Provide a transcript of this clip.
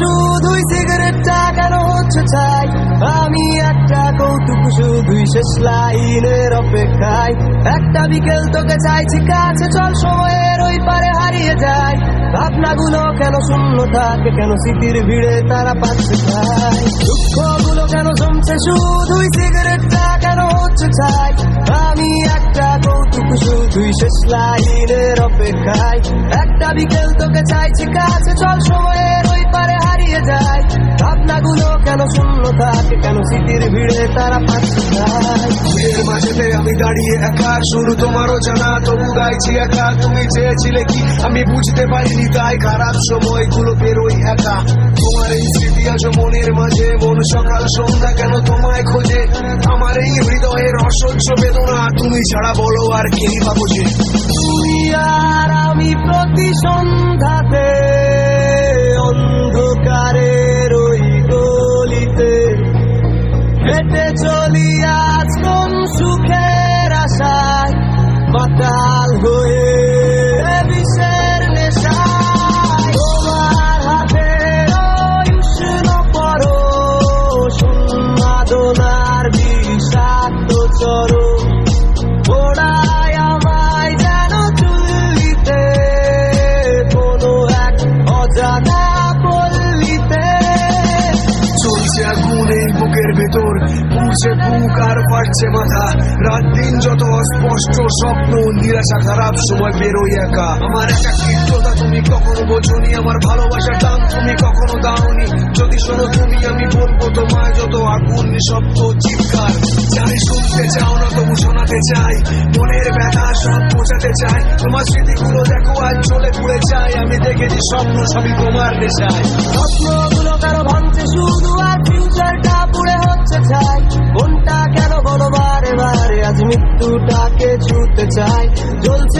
শুধুই সিগারেটটা কেন হচ্ছে চাই আমি একটা কৌতুক, শুধুই শেষ লাইনের অপেক্ষায়। একটা বিকেল তোকে চাইছি কাছে, চল সময়ের ওই পারে হারিয়ে যায় ভাবনাগুলো কেন শূন্য থাকে, কেন স্মৃতির ভিড়ে তারা পাচ্ছে চাই দুঃখগুলো কেন জমছে, শুধুই সিগারেটটা কেন হচ্ছে চাই আমি একটা কৌতুক, শুধুই শেষ লাইনের অপেক্ষায়। একটা বিকেল তোকে চাইছি কাছে কেন থাকে কেন? স্মৃতির ভিড়ে তারা পাচ্ছে ভিড়ের মাঝেতে আমি দাঁড়িয়ে একা শুরু তোমারও জানা তবু গাইছি একা। তুমি চেয়েছিলে কি? আমি বুঝতে পারিনি তাই খারাপ সময়গুলো বেরোই একা। তোমার এই স্মৃতি আজ মনের মাঝে মন সকাল সন্ধ্যা কেন তোমায় খোঁজে? আমার এই হৃদয়ের অসহ্য বেদনা তুমি ছাড়া বলো আর কে বা বোঝে? তুই আর আমি প্রতি সন্ধ্যাতে এই বুকের ভেতর পুড়ছে বুক আর ফাটছে মাথা। রাত দিন যত অস্পষ্ট স্বপ্ন, নিরাশা, খারাপ সময় বেরোই একা। আমার একা কীর্ততা তুমি কখনো বোঝনি, আমার ভালোবাসার দাম তুমি কখনো দাওনি। যদি শোনো তুমি, আমি বলব তোমায় যত আগুন, নিঃশব্দ চিৎকার। জানি শুনতে চাও না, তবু শোনাতে চাই। মনের চাই। তোমার স্মৃতিগুলো দেখো, আজ চলে ঘুরে চাই আমি দেখেছি স্বপ্ন সবই তোমার নেশায় স্বপ্নগুলো কেন ভাঙছে, শুধু আর ফিউচারটা পুড়ে হচ্ছে চাই কোনটা কেন বলো বারে বারে, আজ মৃত্যুটাকে ছুতে চাই। জ্বলছে